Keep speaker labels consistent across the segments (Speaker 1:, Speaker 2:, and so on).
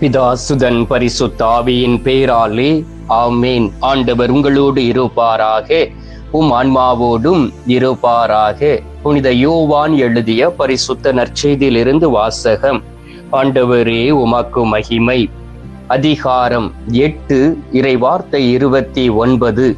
Speaker 1: பிதாசுதன் பரிசுத்தாவியின் பேராலே ஆமேன். ஆண்டவர் உங்களோடு இருப்பாராக. உம் ஆன்மாவோடும் இருப்பாராக. புனித யோவான் எழுதிய பரிசுத்த நற்செய்தியிலிருந்து வாசகம். ஆண்டவரே உமக்கு மகிமை. அதிகாரம் எட்டு இறைவார்த்தை இருபத்தி ஒன்பது.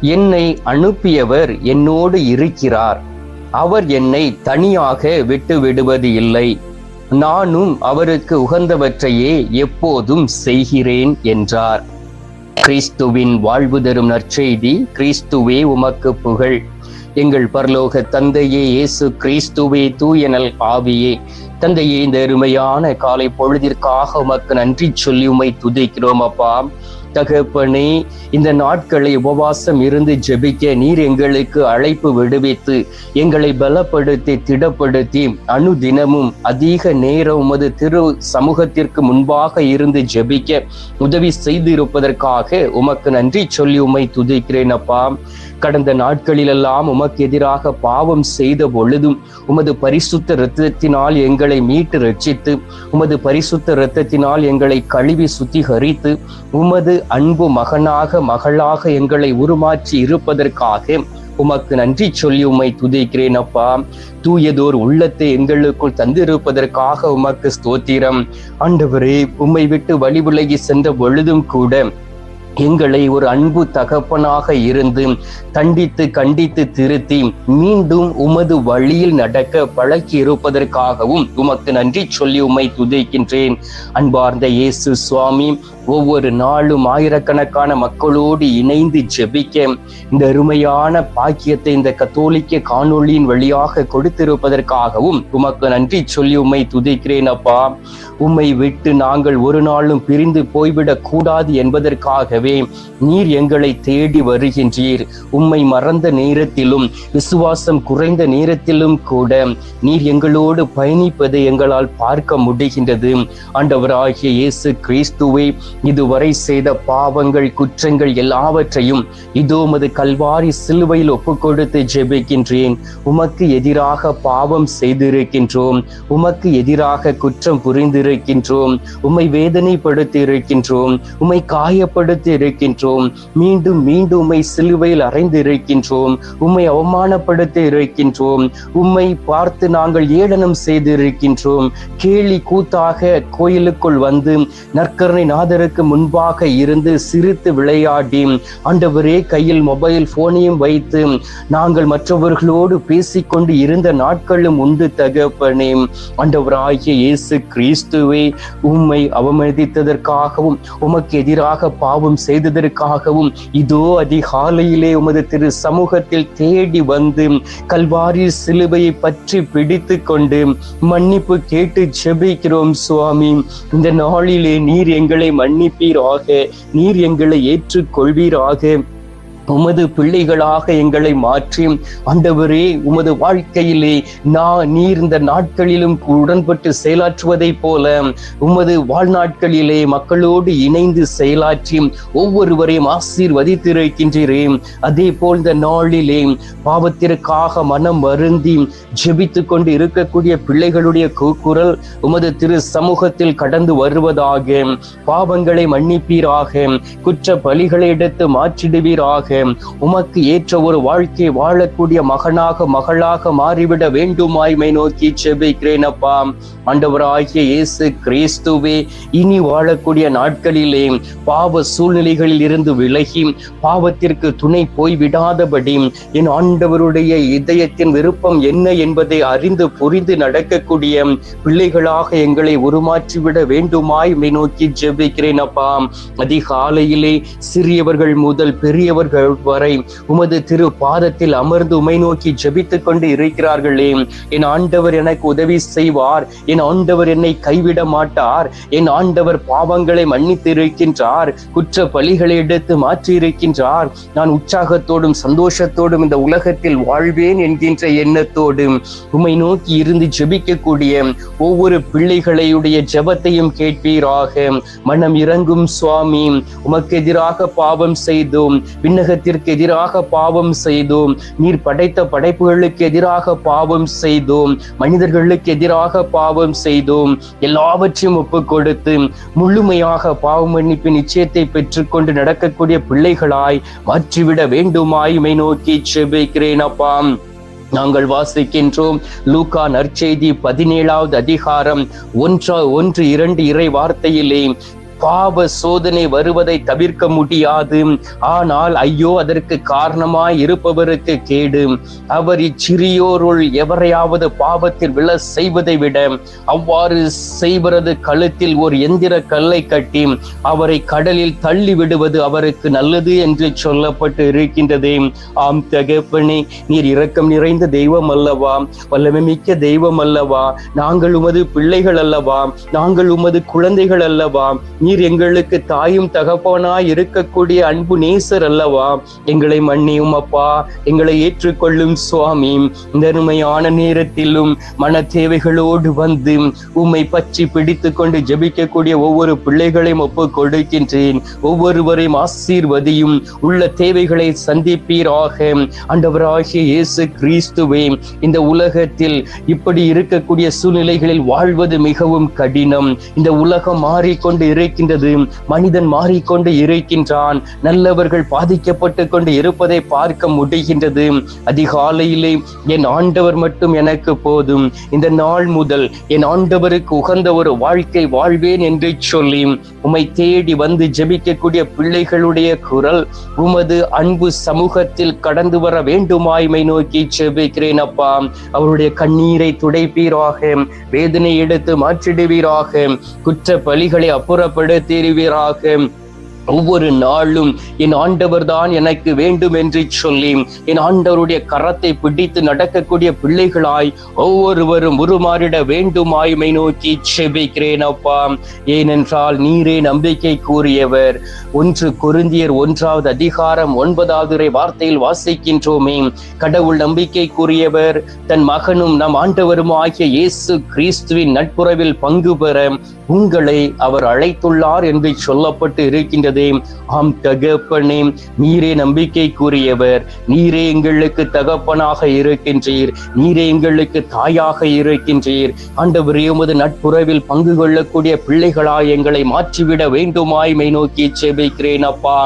Speaker 1: என்னை அனுப்பியவர் என்னோடு இருக்கிறார். அவர் என்னை தனியாக விட்டு விடுவது இல்லை. நானும் அவருக்கு உகந்தவற்றையே எப்போதும் செய்கிறேன் என்றார். கிறிஸ்துவின் வாழ்வு தரும் நற்செய்தி கிறிஸ்துவே உமக்கு புகழ். எங்கள் பரலோக தந்தையே இயேசு கிறிஸ்துவே தூயனல் ஆவியே. தந்தையே இந்த அருமையான காலை பொழுதிற்காக உமக்கு நன்றி சொல்லி உமை துதிக்கிறோம் அப்பா. தகப்பனே இந்த நாட்களை உபவாசம் இருந்து ஜெபிக்க நீர் எங்களுக்கு அழைப்பு விடுவித்து எங்களை பலப்படுத்தி திடப்படுத்தி அனுதினமும் அதிக நேரம் உமது திரு சமூகத்திற்கு முன்பாக இருந்து ஜெபிக்க உதவி செய்திருப்பதற்காக உமக்கு நன்றி சொல்லி உமை துதிக்கிறேன் அப்பா. கடந்த நாட்களிலெல்லாம் உமக்கு எதிராக பாவம் செய்த பொழுதும் உமது பரிசுத்த இரத்தத்தினால் எங்களை மீட்டு ரட்சித்து உமது பரிசுத்த இரத்தத்தினால் எங்களை கழுவி சுத்திகரித்து உமது அன்பு மகனாக மகளாக எங்களை உருமாற்றி இருப்பதற்காக உமக்கு நன்றி சொல்லி உம்மை துதிக்கிறேன் அப்பா. தூயதோர் உள்ளத்தை எங்களுக்குள் தந்திருப்பதற்காக உமக்கு ஸ்தோத்திரம். ஆண்டவரே உம்மை விட்டு வழி விலகி சென்ற பொழுதும் கூட எங்களை ஒரு அன்பு தகப்பனாக இருந்து தண்டித்து கண்டித்து திருத்தி மீண்டும் உமது வழியில் நடக்க பழக்கி இருப்பதற்காகவும் உமக்கு நன்றி சொல்லி உம்மை துதிக்கின்றேன். அன்பார்ந்த இயேசு சுவாமி ஒவ்வொரு நாளும் ஆயிரக்கணக்கான மக்களோடு இணைந்து ஜெபிக்க இந்த அருமையான பாக்கியத்தை இந்த கத்தோலிக்க காணொளியின் வழியாக கொடுத்திருப்பதற்காகவும் உமக்கு நன்றி சொல்லி உம்மை துதிக்கிறேன் அப்பா. உம்மை விட்டு நாங்கள் ஒரு நாளும் பிரிந்து போய்விடக் கூடாது என்பதற்காகவே நீர் எங்களை தேடி வருகின்றீர். உம்மை மறந்த நேரத்திலும் விசுவாசம் குறைந்த நேரத்திலும் கூட நீர் எங்களோடு பயணிப்பதை எங்களால் பார்க்க முடிகின்றது. ஆண்டவராகிய இயேசு கிறிஸ்துவை இதுவரை செய்த பாவங்கள் குற்றங்கள் எல்லாவற்றையும் இதோ உமது கல்வாரி சிலுவையில் ஒப்புக்கொடுத்து ஜெபிக்கின்றேன். உமக்கு எதிராக பாவம் செய்திருக்கின்றோம். உமக்கு எதிராக குற்றம் புரிந்திருக்கின்றோம். உம்மை வேதனைப்படுத்தி இருக்கின்றோம் உம்மை காயப்படுத்தி இருக்கின்றோம் மீண்டும் மீண்டும் உம்மை சிலுவையில் அறைந்து இருக்கின்றோம் உம்மை அவமானப்படுத்தி இருக்கின்றோம் உம்மை பார்த்து நாங்கள் ஏளனம் செய்திருக்கின்றோம். கேலி கூத்தாக கோயிலுக்குள் வந்து நற்கரணை கர்த்தருக்கு முன்பாக இருந்து சிரித்து விளையாடி ஆண்டவரே கையில் மொபைல் போனையும் வைத்து நாங்கள் மற்றவர்களோடு பேசிக்கொண்டு இருந்த நாட்களும் உண்டு தகப்பனே. ஆண்டவராகிய இயேசு கிறிஸ்துவை உம்மை அவமதித்ததற்காகவும் உமக்கு எதிராக பாவம் செய்ததற்காகவும் இதோ அதிகாலையிலே உமது திரு சமூகத்தில் தேடி வந்து கல்வாரி சிலுவையை பற்றி பிடித்து கொண்டு மன்னிப்பு கேட்டு ஜெபிக்கிறோம் சுவாமி. இந்த நாளிலே நீர் எங்களை மன்னிப்பீராக நீர் எங்களை ஏற்றுக்கொள்வீராக. உமது பிள்ளைகளாக எங்களை மாற்றி ஆண்டவரே உமது வாழ்க்கையிலே நான் நீர் இந்த நாட்களிலும் உடன்பட்டு செயலாற்றுவதைப் போல உமது வாழ்நாட்களிலே மக்களோடு இணைந்து செயலாற்றி ஒவ்வொருவரையும் ஆசீர்வதித்திருக்கின்றேன் அதே போல் இந்த நாளிலே பாவத்திற்காக மனம் வருந்தி ஜெபித்து கொண்டு இருக்கக்கூடிய பிள்ளைகளுடைய குரல் உமது திரு சமூகத்தில் கடந்து வருவதாக பாவங்களை மன்னிப்பீராக குற்ற பலிகளை எடுத்து மாற்றிடுவீராக உமக்கு ஏற்ற ஒரு வாழ்க்கை வாழக்கூடிய மகனாக மகளாக மாறிவிட வேண்டுமாய்மை நோக்கி செபிக்கிறேன் அப்பா ஆண்டவராகிய இயேசு கிறிஸ்துவே இனி வாழக்கூடிய நாட்களிலே பாவ சூழ்நிலைகளில் இருந்து விலகி பாவத்திற்கு துணை போய்விடாதபடி என் ஆண்டவருடைய இதயத்தின் விருப்பம் என்ன என்பதை அறிந்து புரிந்து நடக்கக்கூடிய பிள்ளைகளாக எங்களை உருமாற்றிவிட வேண்டுமாய் நோக்கி ஜெபிக்கிறேன் அப்பா அதிகாலையிலே சிறியவர்கள் முதல் பெரியவர்கள் வரை உமது திரு பாதத்தில் அமர்ந்து உமை நோக்கி ஜபித்துக் கொண்டு இருக்கிறார்களே. என் ஆண்டவர் எனக்கு உதவி செய்வார். என் ஆண்டவர் என்னை கைவிட மாட்டார். என் ஆண்டவர் பாவங்களை மன்னித்து இருக்கின்றார் குற்ற பலிகளை எடுத்து மாற்றி இருக்கின்றார் நான் உற்சாகத்தோடும் சந்தோஷத்தோடும் இந்த உலகத்தில் வாழ்வேன் என்கின்ற எண்ணத்தோடு உமை நோக்கி இருந்து ஜெபிக்கக்கூடிய ஒவ்வொரு பிள்ளைகளையுடைய ஜெபத்தையும் கேட்பீராக. மனம் இறங்கும் சுவாமி உமக்கு எதிராக பாவம் செய்தோம் விண்ணக உலகத்திற்கு எதிராக பாவம் செய்தோம். நீர் படைத்த படைப்புகளுக்கு எதிராக பாவம் செய்தோம். மனிதர்களுக்கு எதிராக பாவம் செய்தோம். எல்லாவற்றையும் ஒப்பு கொடுத்து முழுமையாக பாவ மன்னிப்பு நிச்சயத்தை பெற்றுக்கொண்டு நடக்கக்கூடிய பிள்ளைகளாய் மாற்றிவிட வேண்டுமாய் மை நோக்கி செபிக்கிறேன் அப்பா. நாங்கள் வாசிக்கின்றோம். லூகா நற்செய்தி பதினேழாவது அதிகாரம் ஒன்றா ஒன்று இரண்டு இறை வார்த்தையிலே பாவ சோதனை வருவதை தவிர்க்க முடியாது. ஆனால் ஐயோ அதற்கு காரணமாய் இருப்பவருக்கு கேடு. அவர் இச்சிறியோருள் எவரையாவது பாவத்தில் விழ செய்வதை விட அவ்வாறு செய்வது கழுத்தில் ஒரு எந்திர கல்லை கட்டி அவரை கடலில் தள்ளி விடுவது அவருக்கு நல்லது என்று சொல்லப்பட்டு இருக்கின்றது. ஆம் தகப்பனே நீர் இரக்கம் நிறைந்த தெய்வம் அல்லவா? வல்லமை மிக்க தெய்வம் அல்லவா? நாங்கள் உமது பிள்ளைகள் அல்லவா? நாங்கள் உமது குழந்தைகள் அல்லவா? நீர் எங்களுக்கு தாயும் தகப்பனாய் இருக்கக்கூடிய அன்பு நேசர் அல்லவா? எங்களை மன்னியும் அப்பா. எங்களை ஏற்றுக்கொள்ளும் சுவாமி. இந்த அருமையான நேரத்திலும் மன தேவைகளோடு வந்து உம்மை பற்றி பிடித்து கொண்டு ஜபிக்கக்கூடிய ஒவ்வொரு பிள்ளைகளையும் ஒப்பு கொடுக்கின்றேன். ஒவ்வொருவரையும் ஆசீர்வதியும் உள்ள தேவைகளை சந்திப்பீராக. ஆண்டவராகிய இயேசு கிறிஸ்துவே இந்த உலகத்தில் இப்படி இருக்கக்கூடிய சூழ்நிலைகளில் வாழ்வது மிகவும் கடினம். இந்த உலகம் மாறிக்கொண்டு இருக்க இருக்கின்றது. மனிதன் மாறிக்கொண்டு இருக்கின்றான். நல்லவர்கள் பாதிக்கப்பட்டு கொண்டு இருப்பதை பார்க்க முடிகின்றது. அதிகாலையிலே என் ஆண்டவர் மட்டும் எனக்கு போதும். இந்த நாள் முதல் என் ஆண்டவருக்கு உகந்த ஒரு வாழ்க்கை வாழ்வேன் என்று சொல்லி உமை தேடி வந்து ஜெபிக்கக்கூடிய பிள்ளைகளுடைய குரல் உமது அன்பு சமூகத்தில் கடந்து வர வேண்டுமாய்மை நோக்கி ஜெபிக்கிறேன் அப்பா. அவருடைய கண்ணீரை துடைப்பீராக. வேதனை எடுத்து மாற்றிடுவீராக. குற்ற பலிகளை அப்புறப்படு तेरी विराग ஒவ்வொரு நாளும் என் ஆண்டவர் தான் எனக்கு வேண்டும் என்று சொல்லி என் ஆண்டவருடைய கரத்தை பிடித்து நடக்கக்கூடிய பிள்ளைகளாய் ஒவ்வொருவரும் உருமாறிட வேண்டுமாய்மை நோக்கி செபிக்கிறேன் அப்பா. ஏனென்றால் நீரே நம்பிக்கை கூறியவர். ஒன்று குருந்தியர் ஒன்றாவது அதிகாரம் ஒன்பதாவது வார்த்தையில் வாசிக்கின்றோமே. கடவுள் நம்பிக்கை கூறியவர் தன் மகனும் நம் ஆண்டவரும் ஆகிய இயேசு கிறிஸ்துவின் நட்புறவில் பங்கு பெற உங்களை அவர் அழைத்துள்ளார் என்று சொல்லப்பட்டு இருக்கின்றது. ஆம் தகப்பனே நீரே நம்பிக்கை கூறியவர் நீரே எங்களுக்கு தகப்பனாக இருக்கின்றீர். நீரே எங்களுக்கு தாயாக இருக்கின்றீர். ஆண்டவரே உமது நட்புறவில் பங்கு கொள்ளக்கூடிய பிள்ளைகளாய் எங்களை மாற்றிவிட வேண்டுமாய் மை நோக்கி செபிக்கிறேன் அப்பா.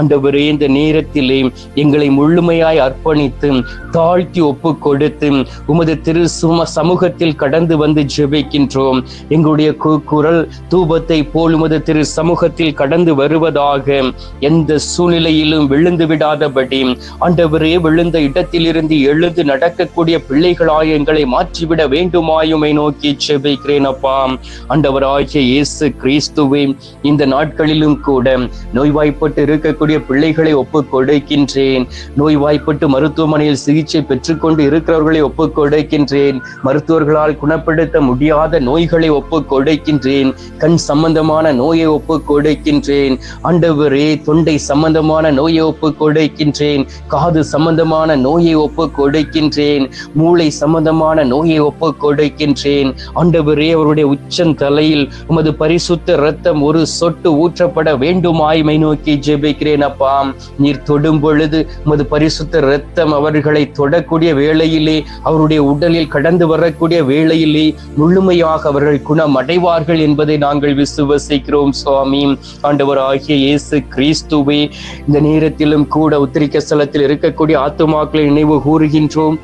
Speaker 1: ஆண்டவரே இந்த நேரத்திலே எங்களை முழுமையாய் அர்ப்பணித்து தாழ்த்தி ஒப்பு கொடுத்து உமது திரு சும சமூகத்தில் கடந்து வந்து ஜெபிக்கின்றோம். எங்களுடைய குரல் தூபத்தை போல் உமது திரு சமூகத்தில் கடந்து வருவது வருவதாக எந்த சூழ்நிலையிலும் விழுந்து விடாதபடி ஆண்டவரே விழுந்த இடத்திலிருந்து எழுந்து நடக்கக்கூடிய பிள்ளைகளாய் எங்களை மாற்றிவிட வேண்டுமாயுமை நோக்கி செபிக்கிறேன் அப்பா. ஆண்டவராகிய இயேசு கிறிஸ்துவே இந்த நாட்களிலும் கூட நோய்வாய்ப்பட்டு இருக்கக்கூடிய பிள்ளைகளை ஒப்பு கொடுக்கின்றேன் நோய்வாய்ப்பட்டு மருத்துவமனையில் சிகிச்சை பெற்றுக்கொண்டு இருக்கிறவர்களை ஒப்பு கொடுக்கின்றேன் மருத்துவர்களால் குணப்படுத்த முடியாத நோய்களை ஒப்பு கொடுக்கின்றேன் கண் சம்பந்தமான நோயை ஒப்பு கொடுக்கின்றேன் ஆண்டவரே தொண்டை சம்பந்தமான நோயை ஒப்பு கொடுக்கின்றேன். காது சம்பந்தமான நோயை ஒப்பு கொடுக்கின்றேன். மூளை சம்பந்தமான நோயை ஒப்பு கொடுக்கின்றேன். ஆண்டவரே அவருடைய உச்சன் தலையில் உமது பரிசுத்த ரத்தம் ஒரு சொட்டு ஊற்றப்பட வேண்டுமாய்மை நோக்கி ஜெபிக்கிறேன் அப்பா. நீர் தொடும் பொழுது உமது பரிசுத்த ரத்தம் அவர்களை தொடக்கூடிய வேளையிலே அவருடைய உடலில் கடந்து வரக்கூடிய வேளையிலே முழுமையாக அவர்கள் குணம் அடைவார்கள் என்பதை நாங்கள் விசுவசிக்கிறோம் சுவாமி. ஆண்டவர் ஆகிய இயேசு கிறிஸ்துவே இந்த நேரத்திலும் கூட உத்திரிக்க ஸ்தலத்தில் இருக்கக்கூடிய ஆத்துமாக்களை நினைவு கூறுகின்றோம்.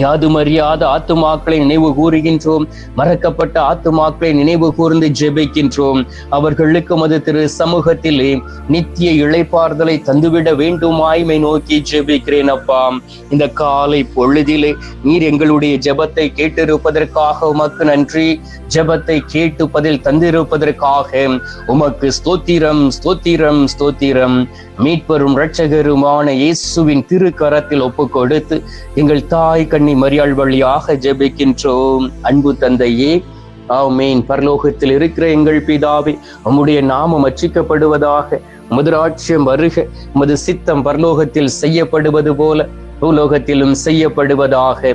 Speaker 1: யாதும் அறியாத ஆத்துமாக்களை நினைவு கூறுகின்றோம். மறக்கப்பட்ட ஆத்துமாக்களை நினைவு கூர்ந்து ஜெபிக்கின்றோம். அவர்களுக்கு மது திரு சமூகத்திலே நித்திய இழைப்பார்தலை தந்துவிட வேண்டுமாய்மை நோக்கி ஜெபிக்கிறேன் அப்பா. இந்த காலை பொழுதிலே நீர் எங்களுடைய ஜெபத்தை கேட்டிருப்பதற்காக உமக்கு நன்றி. ஜெபத்தை கேட்டு பதில் தந்திருப்பதற்காக உமக்கு ஸ்தோத்திரம் ஸ்தோத்திரம் ஸ்தோத்திரம். மீட்பரும் இரட்சகருமான இயேசுவின் திருக்கரத்தில் ஒப்பு கொடுத்து எங்கள் தாய் கண்ணி மரியாள் வழியாக ஜெபிக்கின்றோம். அன்பு தந்தையே ஆமேன். பரலோகத்தில் இருக்கிற எங்கள் பிதாவே உம்முடைய நாமம் அச்சிக்கப்படுவதாக முதராட்சியம் வருக உமது சித்தம் பரலோகத்தில் செய்யப்படுவது போல பூலோகத்திலும் செய்யப்படுவதாக.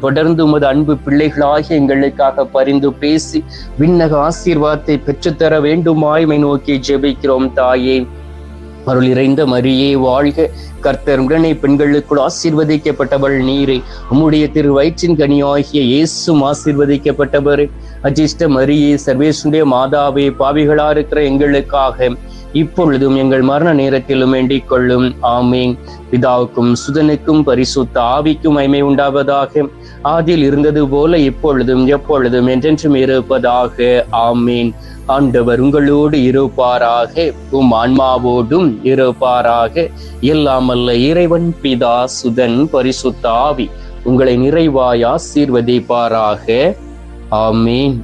Speaker 1: தொடர்ந்து உமது அன்பு பிள்ளைகளாகிய எங்களுக்காக பரிந்து பேசி விண்ணக ஆசீர்வாதத்தை பெற்றுத்தர வேண்டுமாய்மை நோக்கி ஜெபிக்கிறோம் தாயே. அருள் இறைந்த மரியே வாழ்க கர்த்தர் உடனே பெண்களுக்குள் ஆசீர்வதிக்கப்பட்டவள் நீரே. உம்முடைய திரு வயிற்றின் கனியாகிய இயேசும் ஆசீர்வதிக்கப்பட்டவர். அஜிஷ்ட மரியே சர்வேசுடைய மாதாவே பாவிகளா இருக்கிற எங்களுக்காக இப்பொழுதும் எங்கள் மரண நேரத்திலும் வேண்டிக் கொள்ளும். ஆமேன். பிதாவுக்கும் சுதனுக்கும் பரிசுத்த ஆவிக்கும் ஐமை உண்டாவதாக. ஆதியில் இருந்தது போல இப்பொழுதும் எப்பொழுதும் என்றென்றும் இருப்பதாக. ஆமேன். ஆண்டவர் உங்களோடு இருப்பாராக. உம் ஆன்மாவோடும் இருப்பாராக. எல்லாம் எல்லாமல்ல இறைவன் பிதா சுதன் பரிசுத்த ஆவி. உங்களை நிறைவாய் ஆசீர்வதிப்பாராக. ஆமீன்.